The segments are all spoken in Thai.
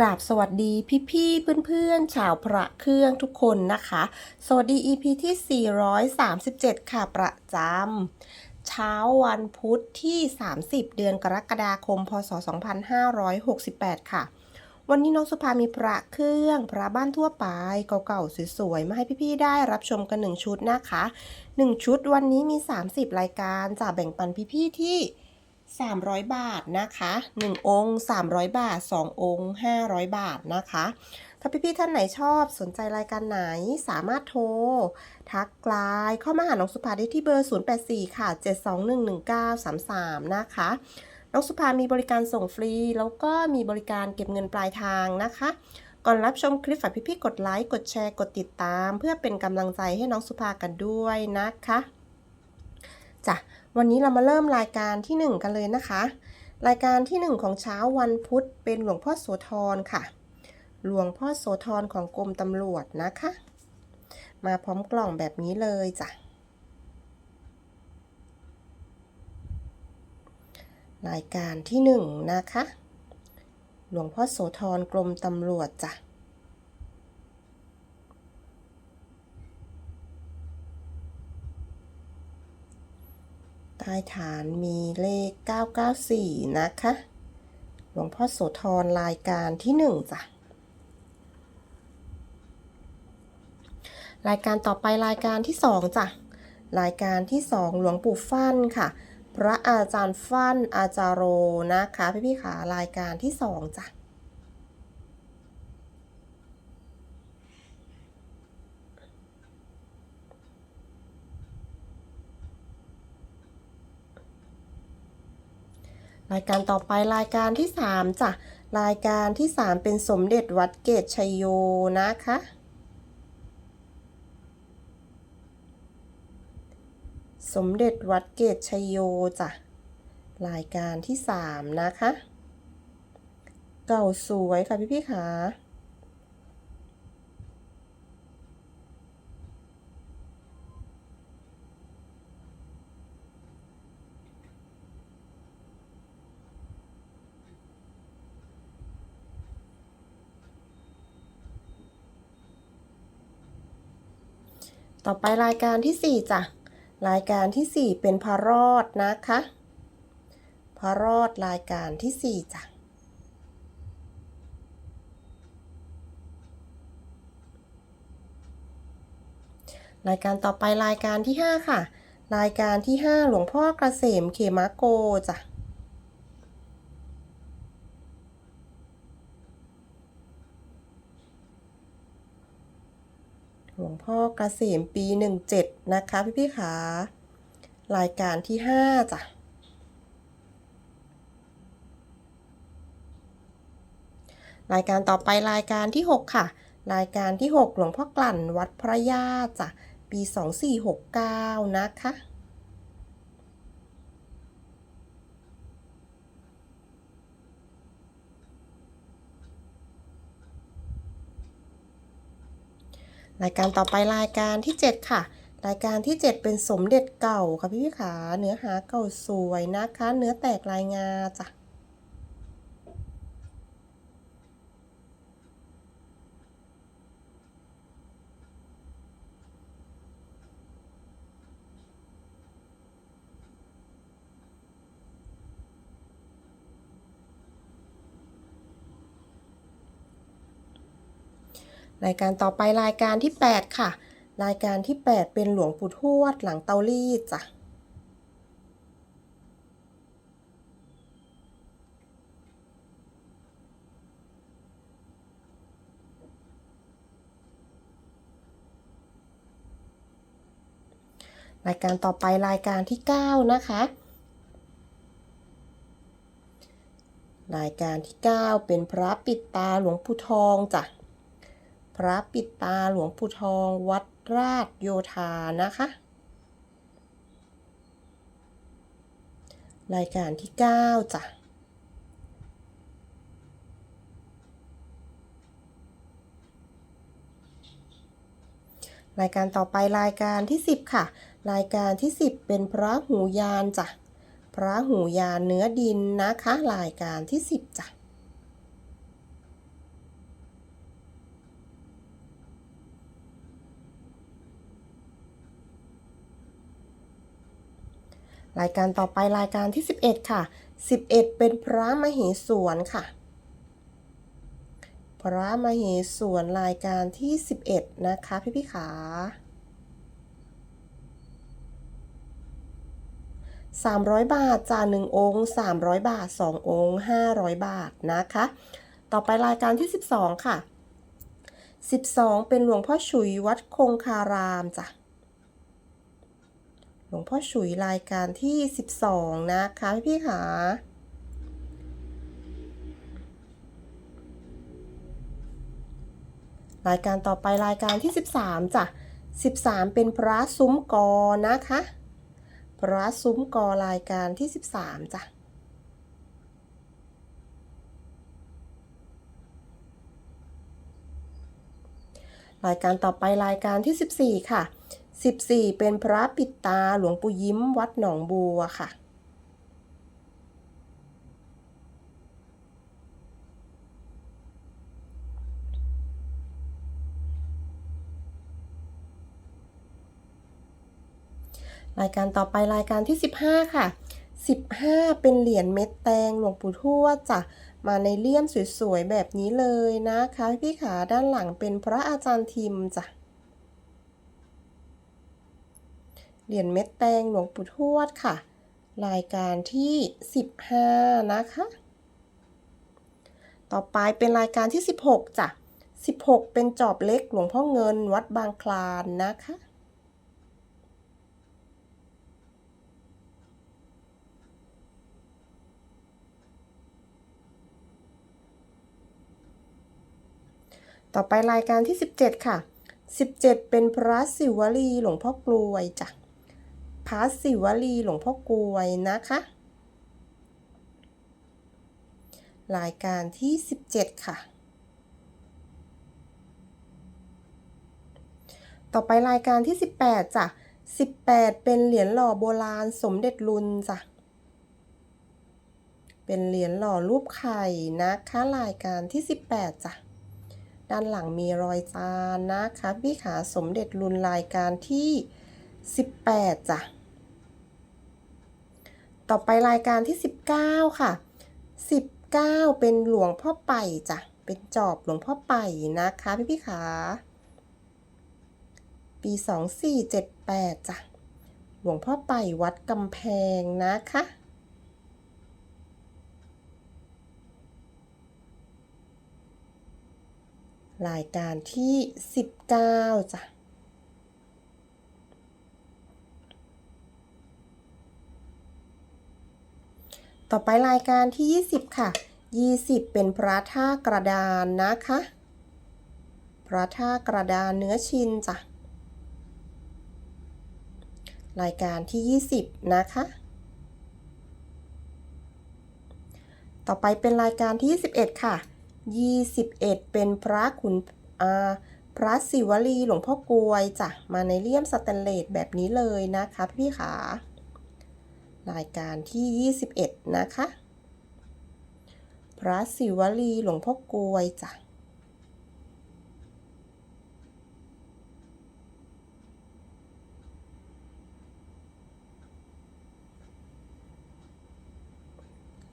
กราบสวัสดีพี่ๆเพื่อนๆชาวพระเครื่องทุกคนนะคะ สวัสดี EP ที่ 437 ค่ะประจำเช้าวันพุธที่ 30 เดือนกรกฎาคม พศ 2568 ค่ะ วันนี้น้องสุภามีพระเครื่อง พระบ้านทั่วไปเก่าๆสวยๆมาให้พี่ๆได้รับชมกัน 1 ชุดนะคะ 1 ชุดวันนี้มี 30 รายการจะแบ่งปันพี่ๆที่ 300 บาทนะคะ 1 องค์ 300 บาท 2 องค์ 500 บาทนะคะ ถ้าพี่ๆท่านไหนชอบสนใจรายการไหนสามารถโทร ทักไลน์เข้ามาหาน้องสุภาได้ที่เบอร์ 084 ค่ะ 7211933 นะคะ น้องสุภามีบริการส่งฟรี แล้วก็มีบริการเก็บเงินปลายทางนะคะ ก่อนรับชมคลิปฝากพี่ๆกดไลค์ กดแชร์ กดติดตาม เพื่อเป็นกำลังใจให้น้องสุภากันด้วยนะคะจ้ะ วันนี้เรามาเริ่มรายการที่ 1 กันเลยนะคะ รายการที่ 1 ของเช้าวันพุธเป็นหลวงพ่อโสธรค่ะ หลวงพ่อโสธรของกรมตำรวจนะคะ มาพร้อมกล่องแบบนี้เลยจ้ะ รายการที่ 1 นะคะ หลวงพ่อโสธรกรมตำรวจจ้ะ ใต้ฐานมีเลข 994 นะคะ หลวงพ่อโสธรรายการที่ 1 จ้ะ รายการต่อไปรายการที่ 2 จ้ะ รายการที่ 2 หลวงปู่ฟั่นค่ะ พระอาจารย์ฟั่นอาจารโรนะคะ พี่ๆค่ะรายการที่ 2 จ้ะ รายการต่อไปรายการที่ 3จ้ะรายการที่ 3 เป็นสมเด็จวัดเกตชัยโยนะคะ สมเด็จวัดเกตชัยโยจ้ะรายการที่ 3 นะคะ เก่าสวยค่ะพี่พี่ๆค่ะ ต่อไปรายการที่ 4จ้ะ รายการที่ 4 เป็นพระรอดนะคะ พระรอดรายการที่ 4จ้ะ รายการต่อไปรายการที่ 5 ค่ะ รายการที่ 5 หลวงพ่อกระเสมเขมะโกจ้ะ หล กเกษมปี 17 นะคะ พี่พี่ๆค่ะรายการที่ 5 จ้ะ รายการต่อไปรายการที่ 6 ค่ะ รายการที่ 6 หลวงพ่อกลั่นวัดพระญาติจ้ะ ปี 2469 นะคะ รายการต่อไปรายการที่ 7 ค่ะ รายการที่ 7 เป็นสมเด็จเก่าค่ะพี่พี่ขาเนื้อหาเก่าสวยนะคะ เนื้อแตกลายงาจ้ะ รายการต่อไปรายการที่ 8 ค่ะ รายการที่ 8 เป็นหลวงปู่ทวดหลังเตารีดจ้ะรายการต่อไปรายการที่ 9 นะคะ รายการที่ 9 เป็นพระปิดตาหลวงปู่ทองจ้ะ พระปิดตาหลวงปู่ทองวัดราชโยธานะคะ รายการที่ 9 จ้ะรายการต่อไปรายการที่ 10 ค่ะ รายการที่ 10 เป็นพระหูยานจ้ะ พระหูยานเนื้อดินนะคะ รายการที่ 10จ้ะ รายการต่อไปรายการที่ 11 ค่ะ 11 เป็นพระมเหสวนค่ะ พระมเหสวนรายการที่ 11 นะคะพี่พี่ขา300บาทจ่า1องค์300บาท2องค์500บาทนะคะ ต่อไปรายการที่12ค่ะ12เป็นหลวงพ่อฉุยวัดคงคารามจ้ะ ลวงพ่อฉุยรายการที่ 12 นะคะพี่พี่ๆค่ะรายการต่อไปรายการที่ 13จ้ะ13 เป็นพระซุ้มกอนะคะ พระซุ้มกอรายการที่ 13จ้ะรายการต่อไปรายการที่ 14 ค่ะ 14 เป็นพระปิดตาหลวงปู่ยิ้มวัดหนองบัวค่ะ รายการต่อไปรายการที่ 15 ค่ะ 15 เป็นเหรียญเม็ดแตงหลวงปู่ทวดจ้ะมาในเลี่ยมสวยๆแบบนี้เลยนะคะพี่ขาด้านหลังเป็นพระอาจารย์ทิมจ้ะ เหรียญเม็ดแตงหลวงปู่ทวดค่ะ รายการที่ 15 นะคะ ต่อไปเป็นรายการที่ 16จ้ะ16 เป็นจอบเล็กหลวงพ่อเงินวัดบางคลานนะคะ ต่อไปรายการที่ 17 ค่ะ 17 เป็นพระศิวลีหลวงพ่อกลวยจ้ะ ระศิวลีหลวงพ่อกลวย นะคะ รายการที่ 17 ค่ะ ต่อไปรายการที่ 18จ้ะ18 เป็นเหรียญหล่อโบราณสมเด็จรุนจ้ะ เป็นเหรียญหล่อรูปไข่นะคะรายการที่ 18จ้ะ ด้านหลังมีรอยจานนะคะพี่ขาสมเด็จรุนรายการที่ 18จ้ะ ต่อไปรายการที่ 19 ค่ะ 19 เป็นหลวงพ่อไป่จ้ะ เป็นจอบหลวงพ่อไป่นะคะพี่พี่ขาปี 2478จ้ะ หลวงพ่อไป่วัดกำแพงนะคะรายการที่ 19จ้ะ ต่อไปรายการที่ 20 ค่ะ 20 เป็นพระท่ากระดานนะคะ พระท่ากระดานเนื้อชินจ้ะ รายการที่ 20 นะคะ ต่อไปเป็นรายการที่ 21 ค่ะ 21 เป็นพระขุนพระศิวลีหลวงพ่อกลวยจ้ะ มาในเลี่ยมสแตนเลสแบบนี้เลยนะคะพี่ขา รายการที่ 21 นะคะ พระศิวลีหลวงพ่อกลวยจ้ะ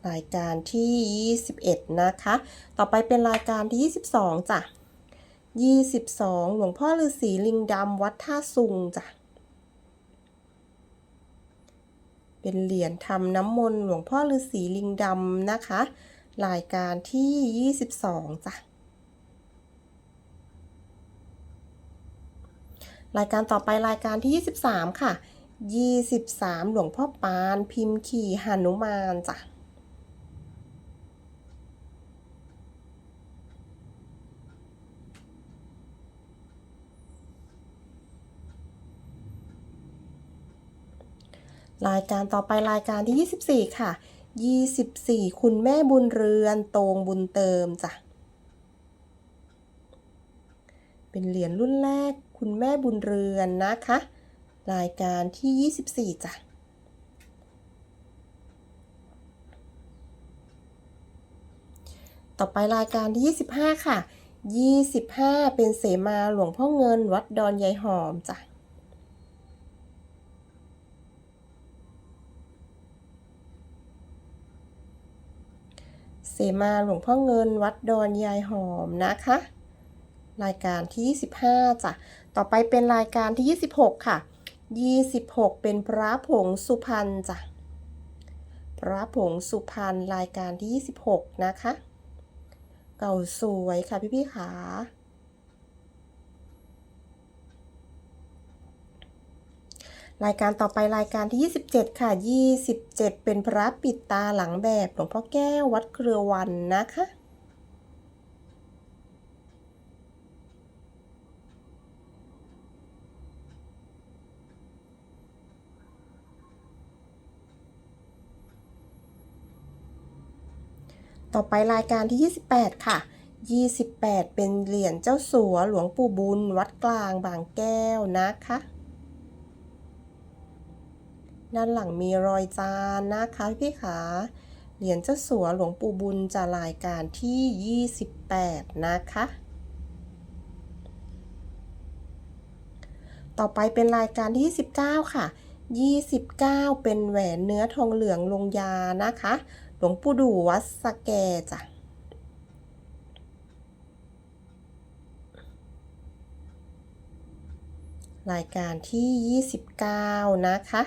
รายการที่ 21 นะคะ ต่อไปเป็นรายการที่ 22 จ้ะ 22 หลวงพ่อฤาษีลิงดำวัดท่าซุงจ้ะ เป็นเหรียญทำน้ำมนต์หลวงพ่อฤาษีลิงดำนะคะรายการที่ 22จ้ะรายการต่อไปรายการที่ 23 ค่ะ 23 หลวงพ่อปาน พิมพ์ขี่หนุมานจ้ะ รายการต่อไปรายการที่ 24 ค่ะ 24 คุณแม่บุญเรือนโตงบุญเติมจ้ะ เป็นเหรียญรุ่นแรกคุณแม่บุญเรือนนะคะ รายการที่ 24 จ้ะต่อไปรายการที่ 25 ค่ะ 25 เป็นเสมาหลวงพ่อเงินวัดดอนยายหอมจ้ะ มาหลวงพ่อเงินวัดดอนยายหอมนะคะ รายการที่ 25จ้ะต่อไปเป็นรายการที่ 26 ค่ะ 26 เป็นพระผงสุพรรณจ้ะพระผงสุพรรณรายการที่ 26 นะคะ เก่าสวยค่ะพี่พี่ๆขา รายการต่อไปรายการที่ 27 ค่ะ 27 เป็นพระปิดตาหลังแบบหลวงพ่อแก้ววัดเครือวันนะคะ ต่อไปรายการที่ 28 ค่ะ 28 เป็นเหรียญเจ้าสัวหลวงปู่บุญ วัดกลางบางแก้วนะคะ ด้านหลังมีรอยจานนะคะพี่ขา เหรียญเจ้าสัวหลวงปู่บุญจะรายการที่ 28 นะคะ ต่อไปเป็นรายการที่29ค่ะ 29 เป็นแหวนเนื้อทองเหลืองลงยานะคะ หลวงปู่ดูวัดสแกจ้ะรายการที่ 29 นะคะ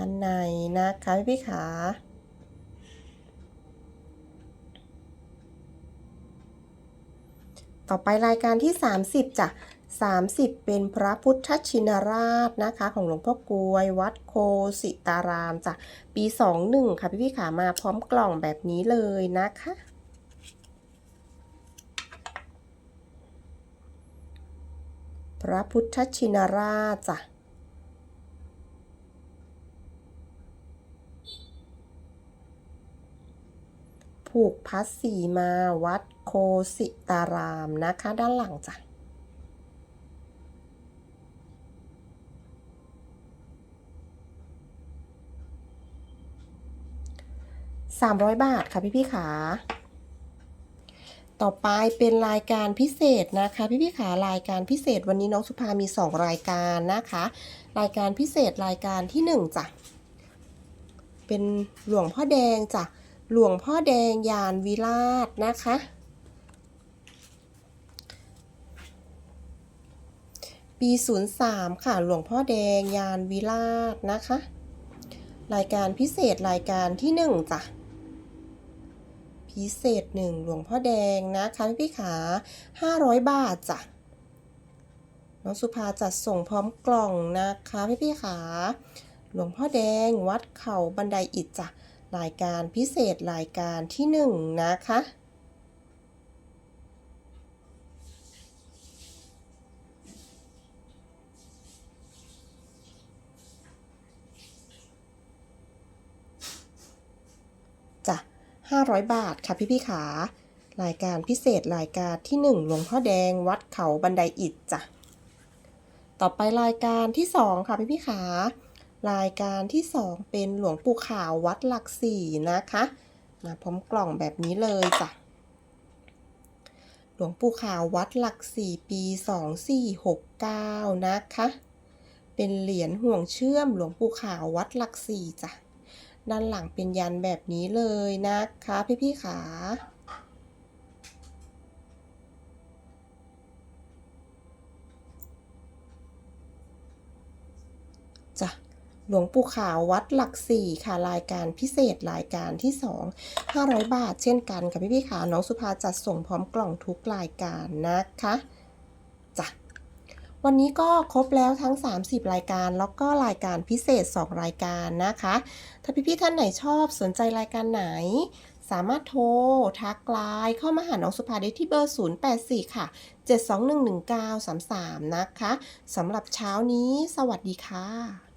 ด้านในนะคะพี่ๆขาต่อไปรายการที่ 30จ้ะ30 เป็นพระพุทธชินราชนะคะ ของหลวงพ่อกลวย วัดโคสิตารามจ้ะปี 21 ค่ะพี่พี่ขามาพร้อมกล่องแบบนี้เลยนะคะ พระพุทธชินราชจ้ะ ผูกพัดสีมาวัดโคสิตารามนะคะ ด้านหลังจ้ะ300บาทค่ะพี่พี่ขา ต่อไปเป็นรายการพิเศษนะคะ พี่พี่ขารายการพิเศษวันนี้น้องสุภามี2รายการนะคะ รายการพิเศษรายการที่1จ้ะ เป็นหลวงพ่อแดงจ้ะ หลวงพ่อแดงยานวิราชนะคะ ปี 03 ค่ะ หลวงพ่อแดงยานวิราชนะคะ รายการพิเศษรายการที่ 1 จ้ะ พิเศษหนึ่งหลวงพ่อแดงนะคะพี่ขา 500 บาทจ้ะ น้องสุภาจัดส่งพร้อมกล่องนะคะพี่พี่ขา หลวงพ่อแดงวัดเขาบันไดอิฐจ้ะ รายการพิเศษรายการที่หนึ่งนะคะจ้ะ500 บาทค่ะพี่พี่ขารายการพิเศษรายการที่1หลวงพ่อแดงวัดเขาบันไดอิฐจ้ะต่อไปรายการที่2ค่ะพี่พี่ขา รายการที่ 2 เป็นหลวงปู่ขาววัดหลักสี่นะคะมาพร้อมกล่องแบบนี้เลยจ้ะ หลวงปู่ขาววัดหลักสี่ปี 2469 นะคะ เป็นเหรียญห่วงเชื่อมหลวงปู่ขาววัดหลักสี่จ้ะ ด้านหลังเป็นยันแบบนี้เลยนะคะ พี่พี่ๆขา จ้ะ หลวงปู่ขาววัดหลักสี่ค่ะรายการพิเศษรายการที่ 2 500 บาท เช่นกันค่ะพี่พี่ขาน้องสุภาจัดส่งพร้อมกล่องทุกรายการนะคะจ้ะวันนี้ก็ครบแล้วทั้ง 30 รายการ แล้วก็รายการพิเศษ 2 รายการนะคะ ถ้าพี่ๆท่านไหนชอบสนใจรายการไหน สามารถโทร ทักไลน์เข้ามาหาน้องสุภาได้ที่เบอร์ 084 ค่ะ 7211933 นะคะสำหรับเช้านี้ สวัสดีค่ะ